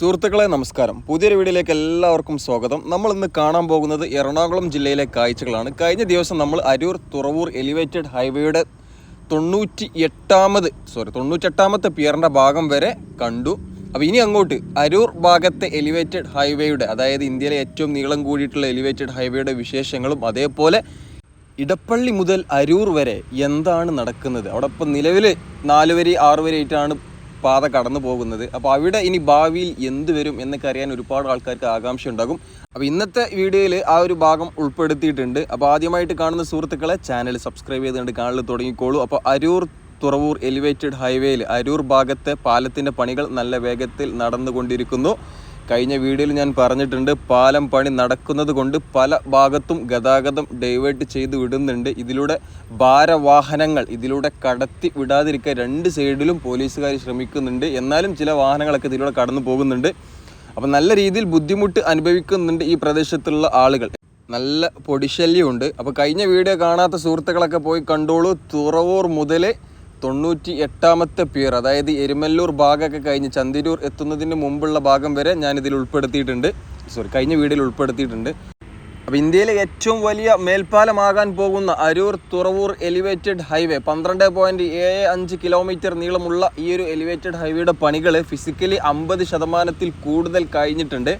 സുഹൃത്തുക്കളെ നമസ്കാരം. പുതിയൊരു വീഡിയോയിലേക്ക് എല്ലാവർക്കും സ്വാഗതം. നമ്മൾ ഇന്ന് കാണാൻ പോകുന്നത് എറണാകുളം ജില്ലയിലെ കാഴ്ചകളാണ്. കഴിഞ്ഞ ദിവസം നമ്മൾ അരൂർ തുറവൂർ എലിവേറ്റഡ് ഹൈവേയുടെ തൊണ്ണൂറ്റി എട്ടാമത് സോറി തൊണ്ണൂറ്റെട്ടാമത്തെ പിയറിന്റെ ഭാഗം വരെ കണ്ടു. അപ്പോൾ ഇനി അങ്ങോട്ട് അരൂർ ഭാഗത്തെ എലിവേറ്റഡ് ഹൈവേയുടെ അതായത് ഇന്ത്യയിലെ ഏറ്റവും നീളം കൂടിയിട്ടുള്ള എലിവേറ്റഡ് ഹൈവേയുടെ വിശേഷങ്ങളും അതേപോലെ ഇടപ്പള്ളി മുതൽ അരൂർ വരെ എന്താണ് നടക്കുന്നത്? അവിടെ ഇപ്പം നിലവിൽ നാല് വരി ആറ് വരി ആയിട്ടാണ് പാത കടന്നു പോകുന്നത്. അപ്പോൾ അവിടെ ഇനി ഭാവിയിൽ എന്ത് വരും എന്നൊക്കെ അറിയാൻ ഒരുപാട് ആൾക്കാർക്ക് ആകാംക്ഷ ഉണ്ടാകും. അപ്പോൾ ഇന്നത്തെ വീഡിയോയിൽ ആ ഒരു ഭാഗം ഉൾപ്പെടുത്തിയിട്ടുണ്ട്. അപ്പോൾ ആദ്യമായിട്ട് കാണുന്ന സുഹൃത്തുക്കളെ ചാനൽ സബ്സ്ക്രൈബ് ചെയ്തുകൊണ്ട് കാണൽ തുടങ്ങിക്കോളൂ. അപ്പോൾ അരൂർ തുറവൂർ എലിവേറ്റഡ് ഹൈവേയിൽ അരൂർ ഭാഗത്തെ പാലത്തിന്റെ പണികൾ നല്ല വേഗത്തിൽ നടന്നുകൊണ്ടിരിക്കുന്നു. കഴിഞ്ഞ വീഡിയോയിൽ ഞാൻ പറഞ്ഞിട്ടുണ്ട് പാലം പണി നടക്കുന്നത് കൊണ്ട് പല ഭാഗത്തും ഗതാഗതം ഡൈവേർട്ട് ചെയ്ത് വിടുന്നുണ്ട്. ഇതിലൂടെ ഭാരവാഹനങ്ങൾ ഇതിലൂടെ കടത്തി വിടാതിരിക്കാൻ രണ്ട് സൈഡിലും പോലീസുകാർ ശ്രമിക്കുന്നുണ്ട്. എന്നാലും ചില വാഹനങ്ങളൊക്കെ ഇതിലൂടെ കടന്നു പോകുന്നുണ്ട്. അപ്പം നല്ല രീതിയിൽ ബുദ്ധിമുട്ട് അനുഭവിക്കുന്നുണ്ട് ഈ പ്രദേശത്തുള്ള ആളുകൾ. നല്ല പൊടിശല്യമുണ്ട്. അപ്പോൾ കഴിഞ്ഞ വീഡിയോ കാണാത്ത സുഹൃത്തുക്കളൊക്കെ പോയി കണ്ടോളൂ. തുറവൂർ മുതൽ തൊണ്ണൂറ്റി എട്ടാമത്തെ പിയർ അതായത് എരുമല്ലൂർ ഭാഗമൊക്കെ കഴിഞ്ഞ് ചന്തിരൂർ എത്തുന്നതിന് മുമ്പുള്ള ഭാഗം വരെ ഞാൻ ഇതിൽ ഉൾപ്പെടുത്തിയിട്ടുണ്ട്. സോറി കഴിഞ്ഞ വീഡിയോയിൽ ഉൾപ്പെടുത്തിയിട്ടുണ്ട്. അപ്പോൾ ഇന്ത്യയിലെ ഏറ്റവും വലിയ മേൽപ്പാലമാകാൻ പോകുന്ന അരൂർ തുറവൂർ എലിവേറ്റഡ് ഹൈവേ പന്ത്രണ്ട് പോയിന്റ് ഏഴ് അഞ്ച് കിലോമീറ്റർ നീളമുള്ള ഈ ഒരു എലിവേറ്റഡ് ഹൈവേയുടെ പണികൾ ഫിസിക്കലി അമ്പത് ശതമാനത്തിൽ കൂടുതൽ കഴിഞ്ഞിട്ടുണ്ട്.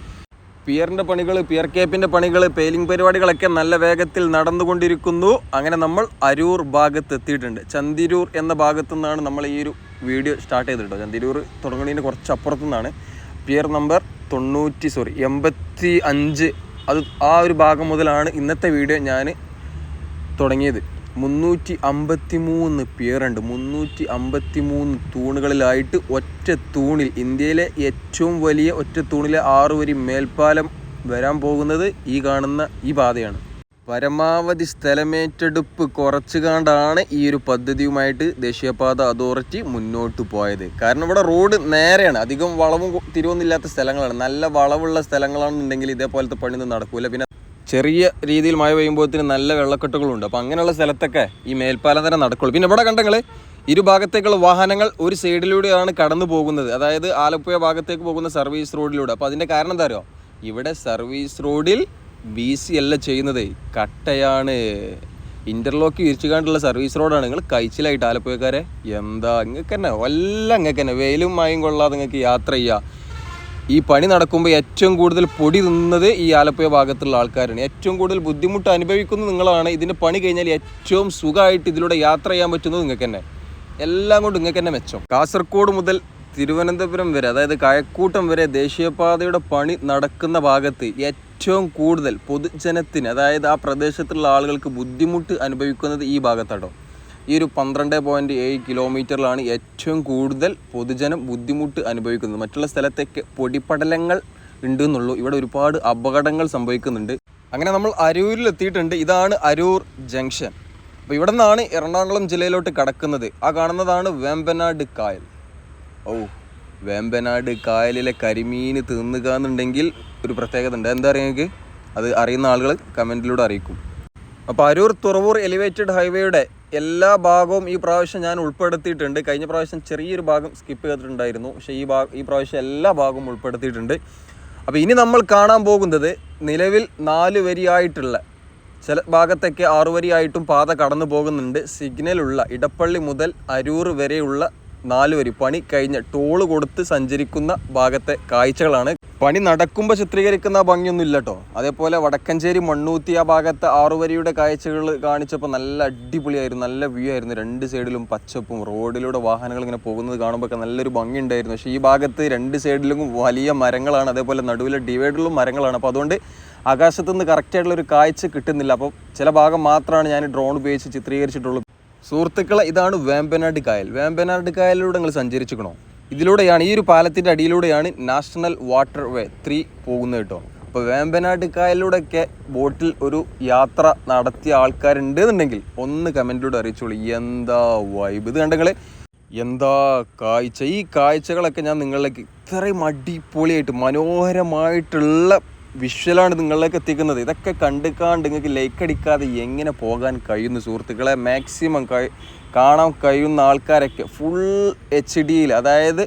പിയറിന്റെ പണികൾ പിയർ കേപ്പിന്റെ പണികൾ പെയിലിംഗ് പരിപാടികളൊക്കെ നല്ല വേഗത്തിൽ നടന്നുകൊണ്ടിരിക്കുന്നു. അങ്ങനെ നമ്മൾ അരൂർ ഭാഗത്ത് എത്തിയിട്ടുണ്ട്. ചന്തിരൂർ എന്ന ഭാഗത്തു നിന്നാണ് നമ്മൾ ഈ ഒരു വീഡിയോ സ്റ്റാർട്ട് ചെയ്തിട്ടോ ചന്തിരൂർ തുടങ്ങുന്നതിന് കുറച്ച് അപ്പുറത്തു നിന്നാണ്. പിയർ നമ്പർ തൊണ്ണൂറ്റി സോറി എൺപത്തി അഞ്ച് അത് ആ ഒരു ഭാഗം മുതലാണ് ഇന്നത്തെ വീഡിയോ ഞാൻ തുടങ്ങിയത്. മുന്നൂറ്റി അമ്പത്തി മൂന്ന് പിയറുണ്ട് മുന്നൂറ്റി അമ്പത്തി മൂന്ന് തൂണുകളിലായിട്ട് ഒറ്റ തൂണിൽ ഇന്ത്യയിലെ ഏറ്റവും വലിയ ഒറ്റ തൂണിലെ ആറ് വരി മേൽപ്പാലം വരാൻ പോകുന്നത് ഈ കാണുന്ന ഈ പാതയാണ്. പരമാവധി സ്ഥലമേറ്റെടുപ്പ് കുറച്ചു കണ്ടാണ് ഈ ഒരു പദ്ധതിയുമായിട്ട് ദേശീയപാത അതോറിറ്റി മുന്നോട്ട് പോയത്. കാരണം ഇവിടെ റോഡ് നേരെയാണ്. അധികം വളവും തിരിവൊന്നുമില്ലാത്ത സ്ഥലങ്ങളാണ്. നല്ല വളവുള്ള സ്ഥലങ്ങളാണെന്നുണ്ടെങ്കിൽ ഇതേപോലത്തെ പണിയൊന്നും നടക്കൂല. പിന്നെ ചെറിയ രീതിയിൽ മഴ പെയ്യുമ്പോഴത്തേന് നല്ല വെള്ളക്കെട്ടുകളുണ്ട്. അപ്പോൾ അങ്ങനെയുള്ള സ്ഥലത്തൊക്കെ ഈ മേൽപ്പാലം തന്നെ നടക്കുള്ളൂ. പിന്നെ ഇവിടെ കണ്ടെങ്കിൽ ഇരു ഭാഗത്തേക്കുള്ള വാഹനങ്ങൾ ഒരു സൈഡിലൂടെയാണ് കടന്നു പോകുന്നത്. അതായത് ആലപ്പുഴ ഭാഗത്തേക്ക് പോകുന്ന സർവീസ് റോഡിലൂടെ. അപ്പോൾ അതിന്റെ കാരണം എന്താ അറിയോ? ഇവിടെ സർവീസ് റോഡിൽ ബി സി അല്ല ചെയ്യുന്നത് കട്ടയാണ്. ഇന്റർലോക്ക് വിരിച്ചുകൊണ്ടുള്ള സർവീസ് റോഡാണ്. നിങ്ങൾ കഴിച്ചിലായിട്ട് ആലപ്പുഴക്കാരെ എന്താ ഇങ്ങനെ തന്നെ വല്ല ഇങ്ങനെ തന്നെ വെയിലും മഴയും കൊള്ളാതെ നിങ്ങൾക്ക് യാത്ര ചെയ്യാം. ഈ പണി നടക്കുമ്പോൾ ഏറ്റവും കൂടുതൽ പൊടി തിന്നുന്നത് ഈ ആലപ്പുഴ ഭാഗത്തുള്ള ആൾക്കാരാണ്. ഏറ്റവും കൂടുതൽ ബുദ്ധിമുട്ട് അനുഭവിക്കുന്നത് നിങ്ങളാണ്. ഇതിന്റെ പണി കഴിഞ്ഞാൽ ഏറ്റവും സുഖമായിട്ട് ഇതിലൂടെ യാത്ര ചെയ്യാൻ പറ്റുന്നത് നിങ്ങൾക്ക് തന്നെ. എല്ലാം കൊണ്ട് നിങ്ങൾക്ക് തന്നെ മെച്ചം. കാസർഗോഡ് മുതൽ തിരുവനന്തപുരം വരെ അതായത് കഴക്കൂട്ടം വരെ ദേശീയപാതയുടെ പണി നടക്കുന്ന ഭാഗത്ത് ഏറ്റവും കൂടുതൽ പൊതുജനത്തിന് അതായത് ആ പ്രദേശത്തുള്ള ആളുകൾക്ക് ബുദ്ധിമുട്ട് അനുഭവിക്കുന്നത് ഈ ഭാഗത്താട്ടോ. ഈ ഒരു പന്ത്രണ്ട് പോയിന്റ് ഏഴ് കിലോമീറ്ററിലാണ് ഏറ്റവും കൂടുതൽ പൊതുജനം ബുദ്ധിമുട്ട് അനുഭവിക്കുന്നത്. മറ്റുള്ള സ്ഥലത്തൊക്കെ പൊടിപടലങ്ങൾ ഉണ്ട് എന്നുള്ളൂ ഇവിടെ ഒരുപാട് അപകടങ്ങൾ സംഭവിക്കുന്നുണ്ട്. അങ്ങനെ നമ്മൾ അരൂരിൽ എത്തിയിട്ടുണ്ട്. ഇതാണ് അരൂർ ജംഗ്ഷൻ. അപ്പോൾ ഇവിടെ നിന്നാണ് എറണാകുളം ജില്ലയിലോട്ട് കടക്കുന്നത്. ആ കാണുന്നതാണ് വേമ്പനാട് കായൽ. ഓ വേമ്പനാട് കായലിലെ കരിമീൻ തിന്നുക എന്നുണ്ടെങ്കിൽ ഒരു പ്രത്യേകത ഉണ്ട്. എന്താ അറിയാം നിങ്ങൾക്ക്? അത് അറിയുന്ന ആളുകൾ കമന്റിലൂടെ അറിയിക്കും. അപ്പോൾ അരൂർ തുറവൂർ എലിവേറ്റഡ് ഹൈവേയുടെ എല്ലാ ഭാഗവും ഈ പ്രാവശ്യം ഞാൻ ഉൾപ്പെടുത്തിയിട്ടുണ്ട്. കഴിഞ്ഞ പ്രാവശ്യം ചെറിയൊരു ഭാഗം സ്കിപ്പ് ചെയ്തിട്ടുണ്ടായിരുന്നു. പക്ഷേ ഈ ഭാഗം ഈ പ്രാവശ്യം എല്ലാ ഭാഗവും ഉൾപ്പെടുത്തിയിട്ടുണ്ട്. അപ്പോൾ ഇനി നമ്മൾ കാണാൻ പോകുന്നത് നിലവിൽ നാല് വരിയായിട്ടുള്ള ചില ഭാഗത്തൊക്കെ ആറു വരിയായിട്ടും പാത കടന്നു പോകുന്നുണ്ട്. സിഗ്നലുള്ള ഇടപ്പള്ളി മുതൽ അരൂർ വരെയുള്ള നാല് വരി. പണി കഴിഞ്ഞ ടോൾ കൊടുത്ത് സഞ്ചരിക്കുന്ന ഭാഗത്തെ കാഴ്ചകളാണ് പണി നടക്കുമ്പോൾ ചിത്രീകരിക്കുന്ന ഭംഗിയൊന്നും ഇല്ല കേട്ടോ അതേപോലെ വടക്കഞ്ചേരി മണ്ണൂത്തി ആ ഭാഗത്തെ ആറുവരിയുടെ കാഴ്ചകൾ കാണിച്ചപ്പോൾ നല്ല അടിപൊളിയായിരുന്നു നല്ല വ്യൂ ആയിരുന്നു. രണ്ട് സൈഡിലും പച്ചപ്പും റോഡിലൂടെ വാഹനങ്ങൾ ഇങ്ങനെ പോകുന്നത് കാണുമ്പോൾ നല്ലൊരു ഭംഗി ഉണ്ടായിരുന്നു പക്ഷേ ഈ ഭാഗത്ത് രണ്ട് സൈഡിലും വലിയ മരങ്ങളാണ് അതേപോലെ നടുവിലെ ഡിവൈഡറിലും മരങ്ങളാണ്. അപ്പോൾ അതുകൊണ്ട് ആകാശത്തു നിന്ന് കറക്റ്റായിട്ടുള്ള ഒരു കാഴ്ച കിട്ടുന്നില്ല. അപ്പോൾ ചില ഭാഗം മാത്രമാണ് ഞാൻ ഡ്രോൺ ഉപയോഗിച്ച് ചിത്രീകരിച്ചിട്ടുള്ളൂ സുഹൃത്തുക്കളെ ഇതാണ് വേമ്പനാട് കായൽ. വേമ്പനാട് കായലിലൂടെ നിങ്ങൾ സഞ്ചരിച്ചിക്കണോ ഇതിലൂടെയാണ് ഈ ഒരു പാലത്തിന്റെ അടിയിലൂടെയാണ് നാഷണൽ വാട്ടർ വേ ത്രീ പോകുന്നത് കേട്ടോ. അപ്പോൾ വേമ്പനാട് കായലിലൂടെയൊക്കെ ബോട്ടിൽ ഒരു യാത്ര നടത്തിയ ആൾക്കാരുണ്ട് എന്നുണ്ടെങ്കിൽ ഒന്ന് കമന്റിലൂടെ അറിയിച്ചോളൂ. എന്താ വൈബ് ഇത് കണ്ടെങ്കിൽ എന്താ കാഴ്ച? ഈ കാഴ്ചകളൊക്കെ ഞാൻ നിങ്ങളിലേക്ക് ഇത്രയും അടിപൊളിയായിട്ട് മനോഹരമായിട്ടുള്ള വിഷ്വലാണ് നിങ്ങളിലേക്ക് എത്തിക്കുന്നത്. ഇതൊക്കെ കണ്ടുകാണ്ട് നിങ്ങൾക്ക് ലൈക്ക് അടിക്കാതെ എങ്ങനെ പോകാൻ കഴിയുന്നു സുഹൃത്തുക്കളെ? മാക്സിമം കാണാൻ കഴിയുന്ന ആൾക്കാരൊക്കെ ഫുൾ എച്ച് ഡിയിൽ അതായത്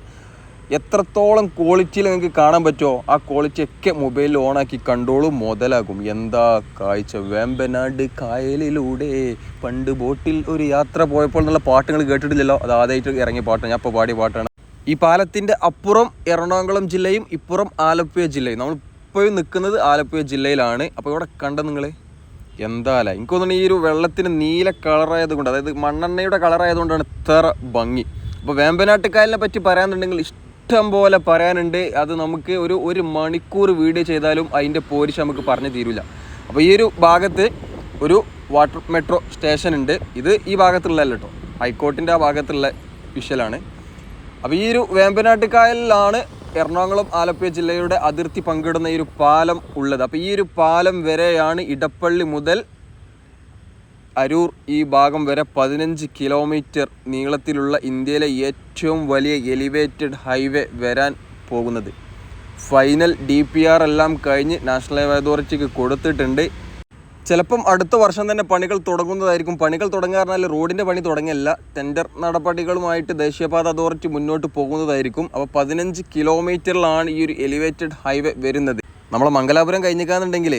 എത്രത്തോളം ക്വാളിറ്റിയിൽ നിങ്ങൾക്ക് കാണാൻ പറ്റുമോ ആ ക്വാളിറ്റി ഒക്കെ മൊബൈലിൽ ഓണാക്കി കണ്ടോളൂ. മുതലാകും. എന്താ കാഴ്ച? വേമ്പനാട് കായലിലൂടെ പണ്ട് ബോട്ടിൽ ഒരു യാത്ര പോയപ്പോൾ എന്നുള്ള പാട്ടുകൾ കേട്ടിട്ടില്ലല്ലോ? അത് ആദ്യമായിട്ട് ഇറങ്ങിയ പാട്ടാണ്. ഞാൻ ഇപ്പോൾ പാടിയ പാട്ടാണ്. ഈ പാലത്തിന്റെ അപ്പുറം എറണാകുളം ജില്ലയും ഇപ്പുറം ആലപ്പുഴ ജില്ലയും. നമ്മൾ ഇപ്പോഴും നിൽക്കുന്നത് ആലപ്പുഴ ജില്ലയിലാണ്. അപ്പോൾ ഇവിടെ കണ്ട നിങ്ങൾ എന്താല? എനിക്ക് തോന്നുന്നു ഈ ഒരു വെള്ളത്തിന് നീല കളറായത് കൊണ്ട് അതായത് മണ്ണെണ്ണയുടെ കളറായതുകൊണ്ടാണ് ഇത്ര ഭംഗി. അപ്പോൾ വേമ്പനാട്ടുകായലിനെ പറ്റി പറയാന്നുണ്ടെങ്കിൽ ഇഷ്ടം പോലെ പറയാനുണ്ട്. അത് നമുക്ക് ഒരു ഒരു മണിക്കൂർ വീഡിയോ ചെയ്താലും അതിന്റെ പോരിശ് നമുക്ക് പറഞ്ഞു തീരില്ല അപ്പോൾ ഈ ഒരു ഭാഗത്ത് ഒരു വാട്ടർ മെട്രോ സ്റ്റേഷൻ ഉണ്ട് ഇത് ഈ ഭാഗത്തുള്ളതല്ല കേട്ടോ. ഹൈക്കോർട്ടിന്റെ ആ ഭാഗത്തുള്ള വിഷ്വലാണ് അപ്പോൾ ഈ ഒരു വേമ്പനാട്ടുകായലിലാണ് എറണാകുളം ആലപ്പുഴ ജില്ലയുടെ അതിർത്തി പങ്കിടുന്ന ഈ ഒരു പാലം ഉള്ളത്. അപ്പോൾ ഈ ഒരു പാലം വരെയാണ് ഇടപ്പള്ളി മുതൽ അരൂർ ഈ ഭാഗം വരെ പതിനഞ്ച് കിലോമീറ്റർ നീളത്തിലുള്ള ഇന്ത്യയിലെ ഏറ്റവും വലിയ എലിവേറ്റഡ് ഹൈവേ വരാൻ പോകുന്നത്. ഫൈനൽ ഡി പി ആർ എല്ലാം കഴിഞ്ഞ് നാഷണൽ ഹൈവേ അതോറിറ്റിക്ക് കൊടുത്തിട്ടുണ്ട്. ചിലപ്പം അടുത്ത വർഷം തന്നെ പണികൾ തുടങ്ങുന്നതായിരിക്കും. പണികൾ തുടങ്ങുക പറഞ്ഞാൽ റോഡിന്റെ പണി തുടങ്ങിയല്ല. ടെൻഡർ നടപടികളുമായിട്ട് ദേശീയപാത അതോറിറ്റി മുന്നോട്ട് പോകുന്നതായിരിക്കും. അപ്പോൾ പതിനഞ്ച് കിലോമീറ്ററിലാണ് ഈ ഒരു എലിവേറ്റഡ് ഹൈവേ വരുന്നത്. നമ്മൾ മംഗലാപുരം കഴിഞ്ഞിക്കാന്നുണ്ടെങ്കിൽ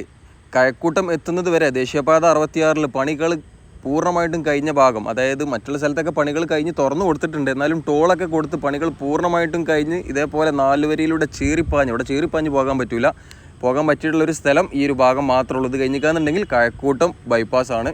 കഴക്കൂട്ടം എത്തുന്നത് വരെ ദേശീയപാത അറുപത്തിയാറിൽ പണികൾ പൂർണമായിട്ടും കഴിഞ്ഞ ഭാഗം. അതായത് മറ്റുള്ള സ്ഥലത്തൊക്കെ പണികൾ കഴിഞ്ഞ് തുറന്നു കൊടുത്തിട്ടുണ്ട്. എന്നാലും ടോളൊക്കെ കൊടുത്ത് പണികൾ പൂർണമായിട്ടും കഴിഞ്ഞ് ഇതേപോലെ നാലുവരിയിലൂടെ ചീറിപ്പാഞ്ഞ് ഇവിടെ ചീറിപ്പാഞ്ഞ് പോകാൻ പറ്റില്ല പോകാൻ പറ്റിയിട്ടുള്ളൊരു സ്ഥലം ഈ ഒരു ഭാഗം മാത്രമേ ഉള്ളൂ. ഇത് കഴിഞ്ഞിക്കാന്നുണ്ടെങ്കിൽ കഴക്കൂട്ടം ബൈപ്പാസ് ആണ്.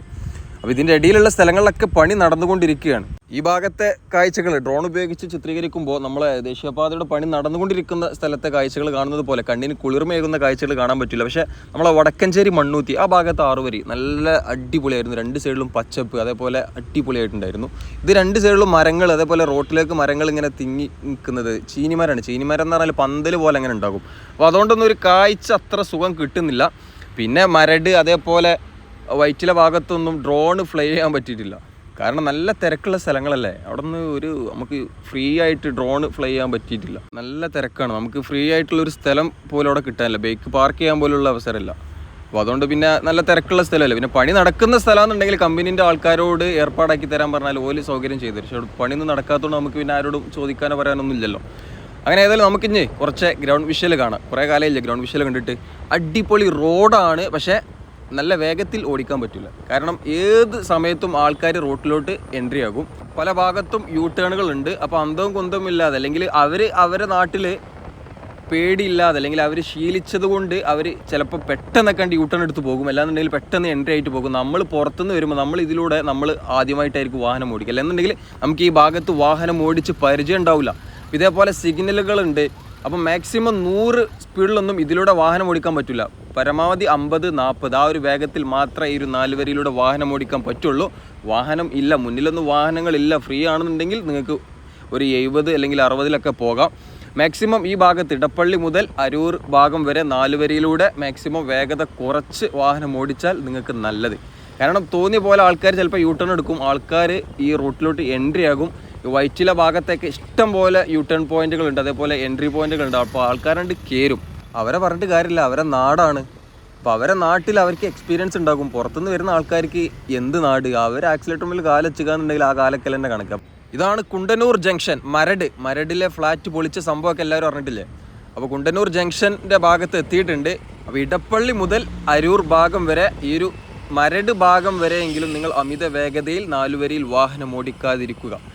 അപ്പോൾ ഇതിന്റെ ഇടയിലുള്ള സ്ഥലങ്ങളിലൊക്കെ പണി നടന്നുകൊണ്ടിരിക്കുകയാണ്. ഈ ഭാഗത്തെ കാഴ്ചകൾ ഡ്രോൺ ഉപയോഗിച്ച് ചിത്രീകരിക്കുമ്പോൾ നമ്മളെ ദേശീയപാതയുടെ പണി നടന്നുകൊണ്ടിരിക്കുന്ന സ്ഥലത്തെ കാഴ്ചകൾ കാണുന്നത് പോലെ കണ്ണിന് കുളിർമയേകുന്ന കാഴ്ചകൾ കാണാൻ പറ്റില്ല. പക്ഷേ നമ്മളെ വടക്കഞ്ചേരി മണ്ണൂത്തി ആ ഭാഗത്ത് ആറുവരി നല്ല അടിപൊളിയായിരുന്നു. രണ്ട് സൈഡിലും പച്ചപ്പ് അതേപോലെ അടിപൊളിയായിട്ടുണ്ടായിരുന്നു ഇത് രണ്ട് സൈഡിലും മരങ്ങൾ അതേപോലെ റോട്ടിലേക്ക് മരങ്ങൾ ഇങ്ങനെ തിങ്ങി നിൽക്കുന്നത് ചീനിമരമാണ് ചീനിമരം എന്ന് പറഞ്ഞാൽ പന്തൽ പോലെ അങ്ങനെ ഉണ്ടാകും. അപ്പോൾ അതുകൊണ്ടൊന്നും ഒരു കാഴ്ച അത്ര സുഖം കിട്ടുന്നില്ല. പിന്നെ മരട് അതേപോലെ വൈറ്റില ഭാഗത്തൊന്നും ഡ്രോണ് ഫ്ലൈ ചെയ്യാൻ പറ്റിയിട്ടില്ല. കാരണം നല്ല തിരക്കുള്ള സ്ഥലങ്ങളല്ലേ? അവിടെ നിന്ന് ഒരു നമുക്ക് ഫ്രീ ആയിട്ട് ഡ്രോൺ ഫ്ലൈ ചെയ്യാൻ പറ്റിയിട്ടില്ല. നല്ല തിരക്കാണ്. നമുക്ക് ഫ്രീ ആയിട്ടുള്ള ഒരു സ്ഥലം പോലും അവിടെ കിട്ടാനില്ല. ബൈക്ക് പാർക്ക് ചെയ്യാൻ പോലുള്ള അവസരമില്ല. അപ്പോൾ അതുകൊണ്ട് പിന്നെ നല്ല തിരക്കുള്ള സ്ഥലമല്ലേ? പിന്നെ പണി നടക്കുന്ന സ്ഥലമെന്നുണ്ടെങ്കിൽ കമ്പനീന്റെ ആൾക്കാരോട് ഏർപ്പാടാക്കി തരാൻ പറഞ്ഞാൽ ഓൽ സൗകര്യം ചെയ്തു. പക്ഷേ പണിയൊന്നും നടക്കാത്തതുകൊണ്ട് നമുക്ക് പിന്നെ ആരോടും ചോദിക്കാനോ പറയാനൊന്നും ഇല്ലല്ലോ അങ്ങനെ ഏതായാലും നമുക്കിഞ്ഞ് കുറച്ച് ഗ്രൗണ്ട് വിഷ്വൽ കാണാം. കുറേ കാലമില്ല ഗ്രൗണ്ട് വിഷ്വൽ കണ്ടിട്ട്. അടിപൊളി റോഡാണ് പക്ഷേ നല്ല വേഗത്തിൽ ഓടിക്കാൻ പറ്റില്ല. കാരണം ഏത് സമയത്തും ആൾക്കാർ റോട്ടിലോട്ട് എൻട്രി ആകും. പല ഭാഗത്തും യൂ ടേണുകൾ ഉണ്ട്. അപ്പോൾ അന്തവും കുന്തവും ഇല്ലാതെ അല്ലെങ്കിൽ അവർ അവരെ നാട്ടിൽ പേടിയില്ലാതെ അല്ലെങ്കിൽ അവർ ശീലിച്ചത് കൊണ്ട് അവർ ചിലപ്പോൾ പെട്ടെന്നൊക്കെ കണ്ട് ടേൺ എടുത്ത് പോകും. അല്ലാന്നുണ്ടെങ്കിൽ പെട്ടെന്ന് എൻട്രി ആയിട്ട് പോകും. നമ്മൾ പുറത്തുനിന്ന് വരുമ്പോൾ നമ്മൾ ഇതിലൂടെ നമ്മൾ ആദ്യമായിട്ടായിരിക്കും വാഹനം ഓടിക്കുക. അല്ലെന്നുണ്ടെങ്കിൽ നമുക്ക് ഈ ഭാഗത്ത് വാഹനം ഓടിച്ച് പരിചയം ഉണ്ടാവില്ല. ഇതേപോലെ സിഗ്നലുകളുണ്ട് അപ്പം മാക്സിമം നൂറ് സ്പീഡിലൊന്നും ഇതിലൂടെ വാഹനം ഓടിക്കാൻ പറ്റില്ല പരമാവധി അമ്പത് നാൽപ്പത് ആ ഒരു വേഗത്തിൽ മാത്രമേ ഈ ഒരു നാല് വരിയിലൂടെ വാഹനം ഓടിക്കാൻ പറ്റുള്ളൂ. വാഹനം ഇല്ല മുന്നിലൊന്നും വാഹനങ്ങളില്ല ഫ്രീ ആണെന്നുണ്ടെങ്കിൽ നിങ്ങൾക്ക് ഒരു എഴുപത് അല്ലെങ്കിൽ അറുപതിലൊക്കെ പോകാം. മാക്സിമം ഈ ഭാഗത്ത് ഇടപ്പള്ളി മുതൽ അരൂർ ഭാഗം വരെ നാല് വരിയിലൂടെ മാക്സിമം വേഗത കുറച്ച് വാഹനം ഓടിച്ചാൽ നിങ്ങൾക്ക് നല്ലത്. കാരണം തോന്നിയ പോലെ ആൾക്കാർ ചിലപ്പോൾ യൂ ടേൺ എടുക്കും. ആൾക്കാർ ഈ റൂട്ടിലോട്ട് എൻട്രി ആകും. വൈറ്റില ഭാഗത്തേക്ക് ഇഷ്ടം പോലെ യൂ ടേൺ പോയിന്റുകളുണ്ട് അതേപോലെ എൻട്രി പോയിന്റുകളുണ്ട് അപ്പോൾ ആൾക്കാരുണ്ട് കയറും അവരെ പറഞ്ഞിട്ട് കാര്യമില്ല. അവരെ നാടാണ്. അപ്പോൾ അവരെ നാട്ടിൽ അവർക്ക് എക്സ്പീരിയൻസ് ഉണ്ടാകും. പുറത്തുനിന്ന് വരുന്ന ആൾക്കാർക്ക് എന്ത് നാട്? അവർ ആക്സിലേറ്റർ മുമ്പിൽ കാലെച്ചുകാന്നുണ്ടെങ്കിൽ ആ കാലക്കൽ തന്നെ കണക്കാം? ഇതാണ് കുണ്ടന്നൂർ ജംഗ്ഷൻ മരട്. മരടിലെ ഫ്ലാറ്റ് പൊളിച്ച സംഭവമൊക്കെ എല്ലാവരും അറിഞ്ഞിട്ടില്ലേ? അപ്പോൾ കുണ്ടന്നൂർ ജംഗ്ഷന്റെ ഭാഗത്ത് എത്തിയിട്ടുണ്ട്. അപ്പോൾ ഇടപ്പള്ളി മുതൽ അരൂർ ഭാഗം വരെ ഈ ഒരു മരട് ഭാഗം വരെയെങ്കിലും നിങ്ങൾ അമിത വേഗതയിൽ നാലുവരിയിൽ വാഹനം ഓടിക്കാതിരിക്കുക.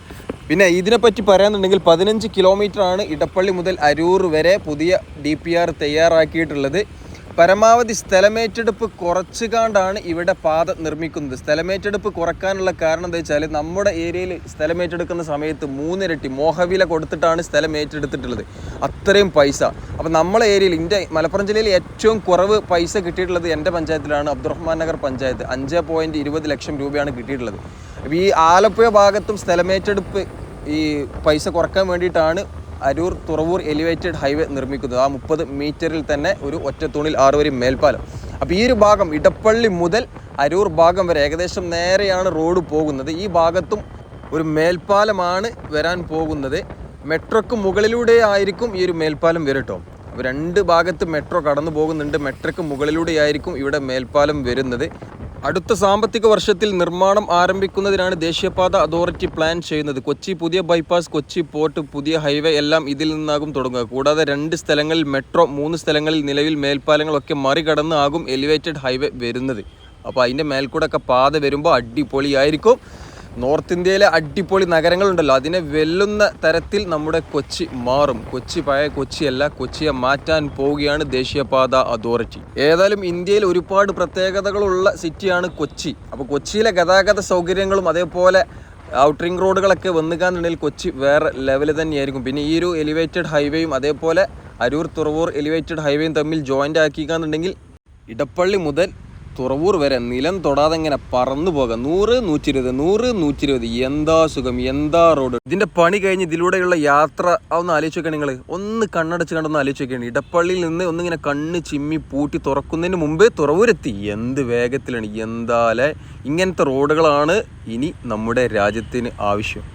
പിന്നെ ഇതിനെപ്പറ്റി പറയാന്നുണ്ടെങ്കിൽ പതിനഞ്ച് കിലോമീറ്റർ ആണ് ഇടപ്പള്ളി മുതൽ അരൂർ വരെ പുതിയ ഡി പി ആർ തയ്യാറാക്കിയിട്ടുള്ളത്. പരമാവധി സ്ഥലമേറ്റെടുപ്പ് കുറച്ചു കാണ്ടാണ് ഇവിടെ പാത നിർമ്മിക്കുന്നത്. സ്ഥലമേറ്റെടുപ്പ് കുറക്കാനുള്ള കാരണം എന്താ വെച്ചാൽ നമ്മുടെ ഏരിയയിൽ സ്ഥലമേറ്റെടുക്കുന്ന സമയത്ത് മൂന്നിരട്ടി മോഹവില കൊടുത്തിട്ടാണ് സ്ഥലം ഏറ്റെടുത്തിട്ടുള്ളത് അത്രയും പൈസ. അപ്പോൾ നമ്മളെ ഏരിയയിൽ ഇന്ത്യ മലപ്പുറം ജില്ലയിൽ ഏറ്റവും കുറവ് പൈസ കിട്ടിയിട്ടുള്ളത് എന്റെ പഞ്ചായത്തിലാണ് അബ്ദുറഹ്മാൻ നഗർ പഞ്ചായത്ത്. അഞ്ച് പോയിന്റ് ഇരുപത് ലക്ഷം രൂപയാണ് കിട്ടിയിട്ടുള്ളത്. അപ്പോൾ ഈ ആലപ്പുഴ ഭാഗത്തും സ്ഥലമേറ്റെടുപ്പ് ഈ പൈസ കുറയ്ക്കാൻ വേണ്ടിയിട്ടാണ് അരൂർ തുറവൂർ എലിവേറ്റഡ് ഹൈവേ നിർമ്മിക്കുന്നത്. ആ മുപ്പത് മീറ്ററിൽ തന്നെ ഒരു ഒറ്റത്തൂണിൽ ആറുവരി മേൽപ്പാലം. അപ്പോൾ ഈ ഒരു ഭാഗം ഇടപ്പള്ളി മുതൽ അരൂർ ഭാഗം വരെ ഏകദേശം നേരെയാണ് റോഡ് പോകുന്നത്. ഈ ഭാഗത്തും ഒരു മേൽപ്പാലമാണ് വരാൻ പോകുന്നത്. മെട്രോക്ക് മുകളിലൂടെ ആയിരിക്കും ഈ ഒരു മേൽപ്പാലം വരട്ടോ അപ്പോൾ രണ്ട് ഭാഗത്ത് മെട്രോ കടന്നു പോകുന്നുണ്ട് മെട്രോക്ക് മുകളിലൂടെ ആയിരിക്കും ഇവിടെ മേൽപ്പാലം വരുന്നത്. അടുത്ത സാമ്പത്തിക വർഷത്തിൽ നിർമ്മാണം ആരംഭിക്കുന്നതിനാണ് ദേശീയപാത അതോറിറ്റി പ്ലാൻ ചെയ്യുന്നത്. കൊച്ചി പുതിയ ബൈപ്പാസ് കൊച്ചി പോർട്ട് പുതിയ ഹൈവേ എല്ലാം ഇതിൽ നിന്നാകും തുടങ്ങുക. കൂടാതെ രണ്ട് സ്ഥലങ്ങളിൽ മെട്രോ മൂന്ന് സ്ഥലങ്ങളിൽ നിലവിൽ മേൽപ്പാലങ്ങളൊക്കെ മറികടന്ന് ആകും എലിവേറ്റഡ് ഹൈവേ വരുന്നത്. അപ്പോൾ അതിന്റെ മേൽക്കൂടൊക്കെ പാത വരുമ്പോൾ അടിപൊളിയായിരിക്കും. നോർത്ത് ഇന്ത്യയിലെ അടിപൊളി നഗരങ്ങളുണ്ടല്ലോ. അതിനെ വെല്ലുന്ന തരത്തിൽ നമ്മുടെ കൊച്ചി മാറും. കൊച്ചി പഴയ കൊച്ചിയല്ല. കൊച്ചിയെ മാറ്റാൻ പോവുകയാണ് ദേശീയപാത അതോറിറ്റി. ഏതായാലും ഇന്ത്യയിൽ ഒരുപാട് പ്രത്യേകതകളുള്ള സിറ്റിയാണ് കൊച്ചി. അപ്പോൾ കൊച്ചിയിലെ ഗതാഗത സൗകര്യങ്ങളും അതേപോലെ ഔട്ടറിംഗ് റോഡുകളൊക്കെ വന്നുകാന്നുണ്ടെങ്കിൽ കൊച്ചി വേറെ ലെവൽ തന്നെയായിരിക്കും. പിന്നെ ഈ ഒരു എലിവേറ്റഡ് ഹൈവേയും അതേപോലെ അരൂർ തുറവൂർ എലിവേറ്റഡ് ഹൈവേയും തമ്മിൽ ജോയിന്റ് ആക്കിക്കാന്നുണ്ടെങ്കിൽ ഇടപ്പള്ളി മുതൽ തുറവൂർ വരെ നിലം തൊടാതെ ഇങ്ങനെ പറന്നു പോകാം. നൂറ് നൂറ്റി ഇരുപത് നൂറ് നൂറ്റി ഇരുപത് എന്താ സുഖം? എന്താ റോഡ്? ഇതിന്റെ പണി കഴിഞ്ഞ് ഇതിലൂടെയുള്ള യാത്ര ഒന്ന് ആലോചിച്ച് നിങ്ങൾ ഒന്ന് കണ്ണടച്ച് കണ്ടൊന്ന് ആലോചിച്ച് നോക്കിയാണ് ഇടപ്പള്ളിയിൽ നിന്ന് ഒന്നിങ്ങനെ കണ്ണ് ചിമ്മി പൂട്ടി തുറക്കുന്നതിന് മുമ്പേ തുറവൂരെത്തി. എന്ത് വേഗത്തിലാണ്? എന്താലേ ഇങ്ങനത്തെ റോഡുകളാണ് ഇനി നമ്മുടെ രാജ്യത്തിന് ആവശ്യം.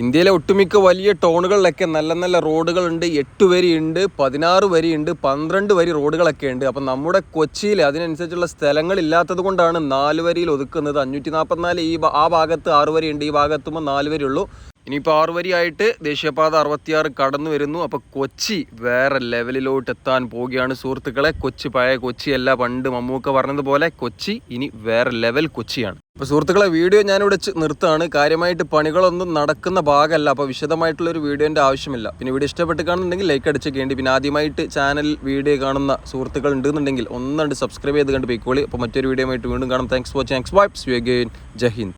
ഇന്ത്യയിലെ ഒട്ടുമിക്ക വലിയ ടൗണുകളിലൊക്കെ നല്ല നല്ല റോഡുകളുണ്ട് എട്ട് വരിയുണ്ട് പതിനാറ് വരിയുണ്ട് പന്ത്രണ്ട് വരി റോഡുകളൊക്കെ ഉണ്ട്. അപ്പം നമ്മുടെ കൊച്ചിയിൽ അതിനനുസരിച്ചുള്ള സ്ഥലങ്ങളില്ലാത്തത് കൊണ്ടാണ് നാല് വരിയിൽ ഒതുക്കുന്നത്. അഞ്ഞൂറ്റി നാൽപ്പത്തിനാല് ഈ ആ ഭാഗത്ത് ആറ് വരിയുണ്ട് ഈ ഭാഗത്തുമ്പോൾ നാല് ഉള്ളൂ ഇനിയിപ്പോൾ പാർവരിയായിട്ട് വരിയായിട്ട് ദേശീയപാത അറുപത്തിയാറ് കടന്നു വരുന്നു അപ്പോൾ കൊച്ചി വേറെ ലെവലിലോട്ട് എത്താൻ പോവുകയാണ് സുഹൃത്തുക്കളെ കൊച്ചി പഴയ കൊച്ചി അല്ല പണ്ട് മമ്മൂക്ക പറഞ്ഞതുപോലെ കൊച്ചി ഇനി വേറെ ലെവൽ കൊച്ചിയാണ് അപ്പോൾ സുഹൃത്തുക്കളെ വീഡിയോ ഞാനിവിടെ നിർത്താണ് കാര്യമായിട്ട് പണികളൊന്നും നടക്കുന്ന ഭാഗമല്ല അപ്പോൾ വിശദമായിട്ടുള്ള ഒരു വീഡിയോന്റെ ആവശ്യമില്ല പിന്നെ വീഡിയോ ഇഷ്ടപ്പെട്ട് കാണുന്നുണ്ടെങ്കിൽ ലൈക്ക് അടിച്ചേക്കേണ്ടി പിന്നെ ആദ്യമായിട്ട് ചാനൽ വീഡിയോ കാണുന്ന സുഹൃത്തുക്കൾ ഉണ്ടെന്നുണ്ടെങ്കിൽ ഒന്നുണ്ട് സബ്സ്ക്രൈബ് ചെയ്ത് കണ്ട് പോയിക്കോളി അപ്പോൾ മറ്റൊരു വീഡിയോ വീണ്ടും കാണാം thanks for thanks vibes you again Jai Hind